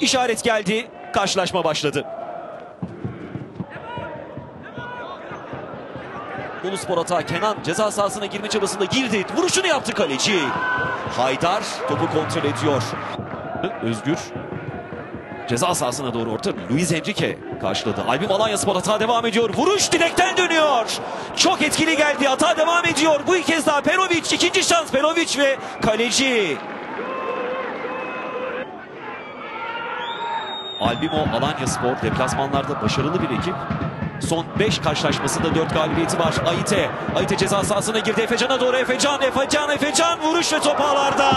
İşaret geldi. Karşılaşma başladı. Boluspor atağı Kenan ceza sahasına girme çabasında girdi. Vuruşunu yaptı kaleci. Haydar topu kontrol ediyor. Özgür ceza sahasına doğru orta. Luis Enrique karşıladı. Albim Alanya Spor hata devam ediyor. Vuruş direkten dönüyor. Çok etkili geldi. Hata devam ediyor. Bu kez daha Perovic. ikinci şans Perovic ve kaleci. Albimo Alanya Spor deplasmanlarda başarılı bir ekip. Son 5 karşılaşmasında 4 galibiyeti var. Ayite. Ayite ceza sahasına girdi. Efecan'a doğru Efecan. Efecan. Efecan vuruş ve top ağlarda.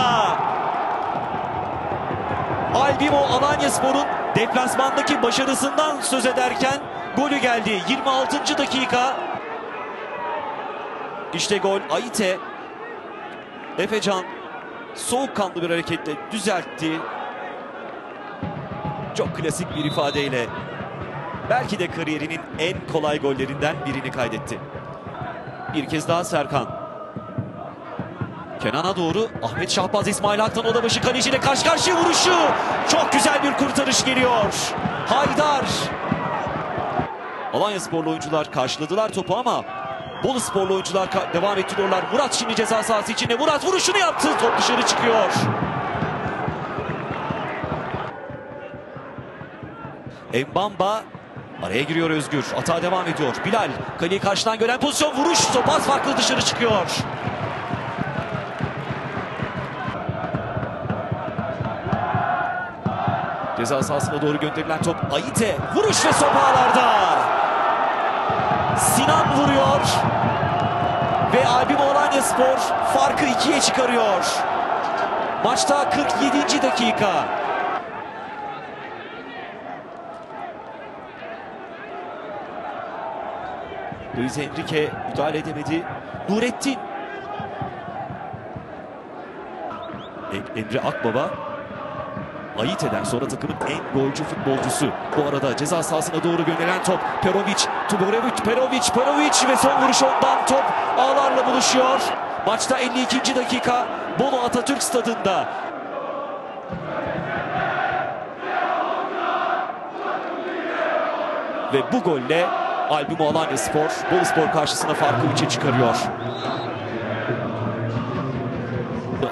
Albimo Alanya Spor'un deplasmandaki başarısından söz ederken golü geldi. 26. dakika. İşte gol Ayite. Efecan soğukkanlı bir hareketle düzeltti. Çok klasik bir ifadeyle belki de kariyerinin en kolay gollerinden birini kaydetti. Bir kez daha Serkan. Kenan'a doğru Ahmet Şahbaz İsmail Aktan Odabaşı kaleciyle karşı karşıya vuruşu. Çok güzel bir kurtarış geliyor. Haydar. Alanya sporlu oyuncular karşıladılar topu ama Bolu sporlu oyuncular devam ettiriyorlar. Murat şimdi ceza sahası içinde. Murat vuruşunu yaptı. Top dışarı çıkıyor. Embamba araya giriyor Özgür. Atağa devam ediyor. Bilal kaleyi karşıdan gören pozisyon vuruş. Top az farklı dışarı çıkıyor. Ceza sahasına doğru gönderilen top Ayite. Vuruş ve top ağlarda. Sinan vuruyor. Ve Albim Alanya Spor farkı ikiye çıkarıyor. Maçta 47. dakika. Luis Enrique müdahale edemedi. Nurettin. Em- Emre Akbaba. Ayite'den sonra takımın en golcü futbolcusu. Bu arada ceza sahasına doğru gönderilen top. Perovic, Tuborevic, Perovic, Perovic ve son vuruş ondan top ağlarla buluşuyor. Maçta 52. dakika Bolu Atatürk Stadında. Ve bu golle Albimo Alanya Spor, Bolu Spor karşısına farkı 3'e çıkarıyor.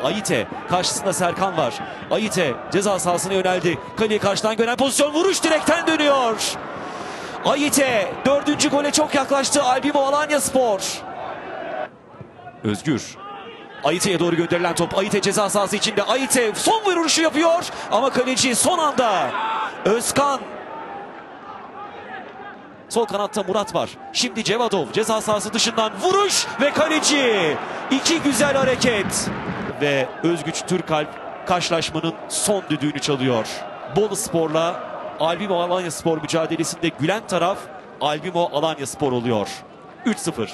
Ayite karşısında Serkan var. Ayite ceza sahasına yöneldi. Kaleye karşıdan gören pozisyon vuruş direkten dönüyor. Ayite dördüncü gole çok yaklaştı Albimo Alanya Spor. Özgür. Ayite'ye doğru gönderilen top. Ayite ceza sahası içinde. Ayite son vuruşu yapıyor. Ama kaleci son anda. Özkan. Sol kanatta Murat var. Şimdi Cevadov ceza sahası dışından vuruş ve kaleci. İki güzel hareket. Ve Özgüç Türkalp karşılaşmanın son düdüğünü çalıyor. Bolu Spor'la Albimo Alanya Spor mücadelesinde gülen taraf Albimo Alanya Spor oluyor. 3-0.